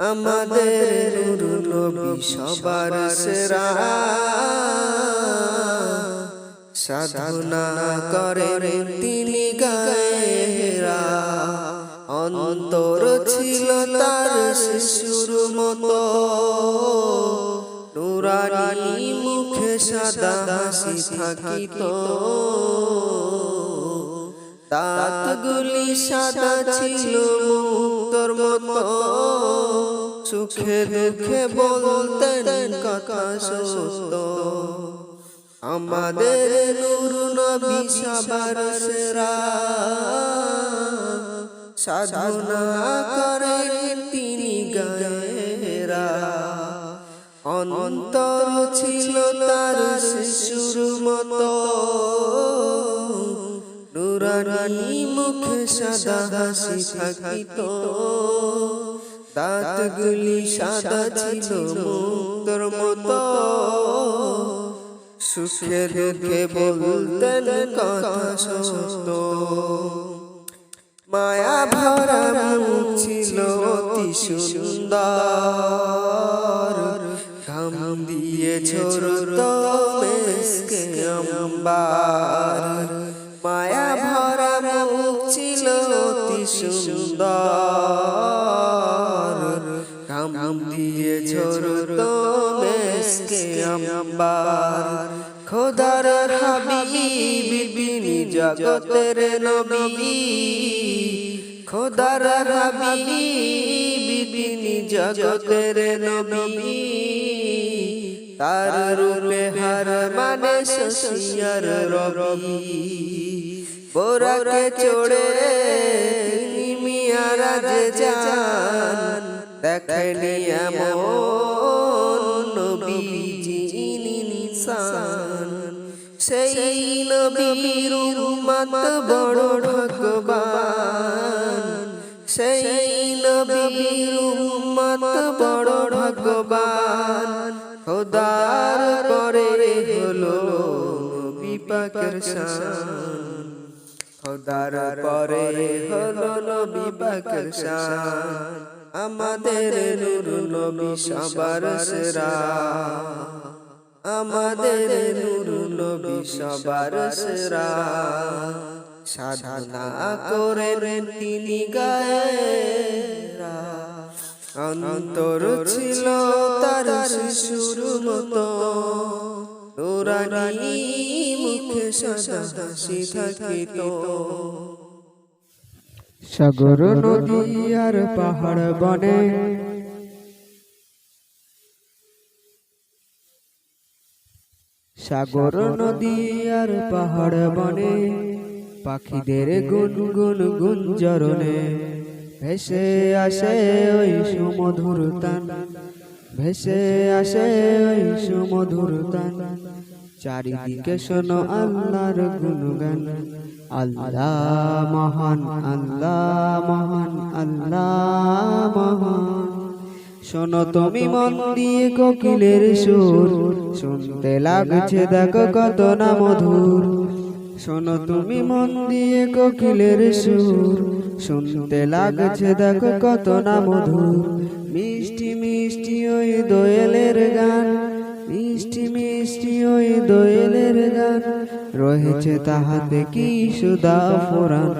আমাদের নবী সবার সেরা। সাধনা করে তিনি গায়েরা। অন্তর ছিল তার শিশুর মতো। নুরানি মুখে সাদা হাসি থাকিত। দাঁতগুলি সাদা ছিল মুক্তর মতো। সুখে দুঃখে বলতেন কথা সত্য। আমাদের নূর নবী সবার সেরা। সাধনা করেন তিনি গায়েরা। অন্তর ছিল তার শিশুর মতো। নুরানি মুখে সাদা হাসি থাকিত। দাঁতগুলি সাদা ছিল মুক্তর মতো। সুখে দুঃখে বলতেন কথা সত্য। মায়া ভরা মুখ ছিল অতি সুন্দর। ঘাম দিয়ে ঝরত মেসকে আম্বার মায়া ভরা মুখ ছিল অতি সুন্দর। ঘাম দিয়ে ঝরত মেসকে আম্বার। খোদার হাবিব বিনি জগতের নবী। খোদার হাবিব বিনি জগতের নবী। তার রূপে হার মানে শশিয়ার রবি। বোরাকে চড়ে তিনি মিয়ারাজ যান। দেখেনি এমন নবীজি নিশান সেই নবীর উম্মত বড় ভগবান সেই নবীর উম্মত বড় ভগবান খোদার পরে হলো নবী পাকের শান। খোদার পরে হলো নবী পাকের শান। আমাদের নূর নবী সবার সেরা। আমাদের নূর নবী সবার সেরা। সাধনা করেন তিনি গায়েরা। অন্তর ছিল তার শিশুর মতো। নুরানি মুখে সাদা হাসি থাকিত। সাগর নদী আর পাহাড় বনে। সাগর নদী আর পাহাড় বনে। পাখিদের গুন গুন গুঞ্জরণে। ভেসে আসে ওই সুমধুর তান। ভেসে আসে ওই সুমধুর তান। চারিদিকে শোনো আল্লাহর গুনগান আল্লাহ মহান আল্লাহ মহান আল্লাহ মহান। শোনো তুমি মন দিয়ে কোকিলের সুর। শুনতে লাগছে দেখো কত না মধুর। শোনো তুমি মন দিয়ে কোকিলের সুর। শুনতে লাগছে দেখো কত না মধুর। মিষ্টি মিষ্টি ওই দোয়েলের গান। মিষ্টি ওই দোয়েলের গান। রয়েছে তাহাতে কি সুদা ফোরান